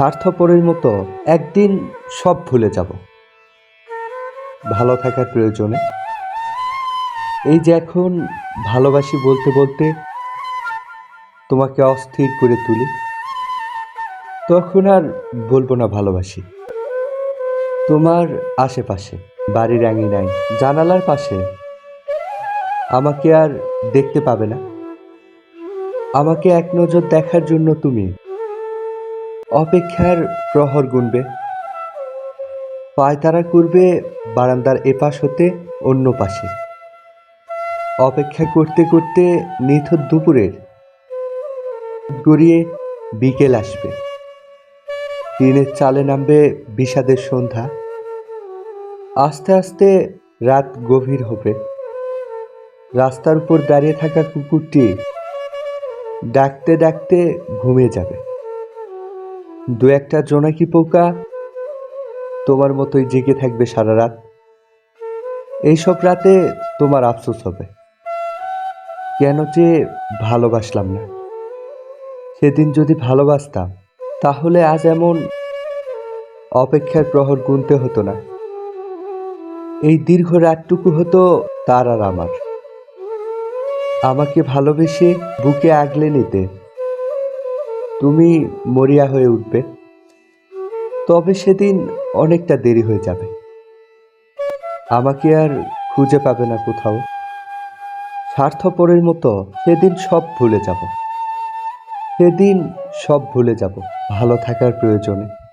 স্বার্থপরের মতো একদিন সব ভুলে যাব। ভালো থাকার প্রয়োজনে। এই যে এখন ভালোবাসি বলতে বলতে তোমাকে অস্থির করে তুলি, তখন আর বলব না ভালোবাসি। তোমার আশেপাশে বাড়ির নাই জানালার পাশে, আমাকে আর দেখতে পাবে না। আমাকে এক নজর দেখার জন্য তুমি অপেক্ষার প্রহর গুনবে। পায়তারা করবে বারান্দার এপাশ হতে অন্য পাশে। অপেক্ষা করতে করতে নিথর দুপুরের গড়িয়ে বিকেল আসবে। টিনের চালে নামবে বিষাদের সন্ধ্যা। আস্তে আস্তে রাত গভীর হবে। রাস্তার উপর দাঁড়িয়ে থাকা কুকুরটি ডাকতে ডাকতে ঘুমিয়ে যাবে। দু একটা জোনাকি পোকা? তোমার মতোই জেগে থাকবে সারা রাত। এইসব রাতে তোমার আফসোস হবে। কেন যে ভালোবাসলাম না। সেদিন যদি ভালোবাসতাম, তাহলে আজ এমন অপেক্ষার প্রহর গুনতে হতো না। এই দীর্ঘ রাতটুকু হতো তার আর আমার। আমাকে ভালোবেসে বুকে আগলে নিতে তুমি মরিয়া হয়ে উঠবে। তবে সেদিন অনেকটা দেরি হয়ে যাবে। আমাকে আর খুঁজে পাবে না কোথাও। স্বার্থপরের মতো সেদিন সব ভুলে যাব। সেদিন সব ভুলে যাব ভালো থাকার প্রয়োজনে।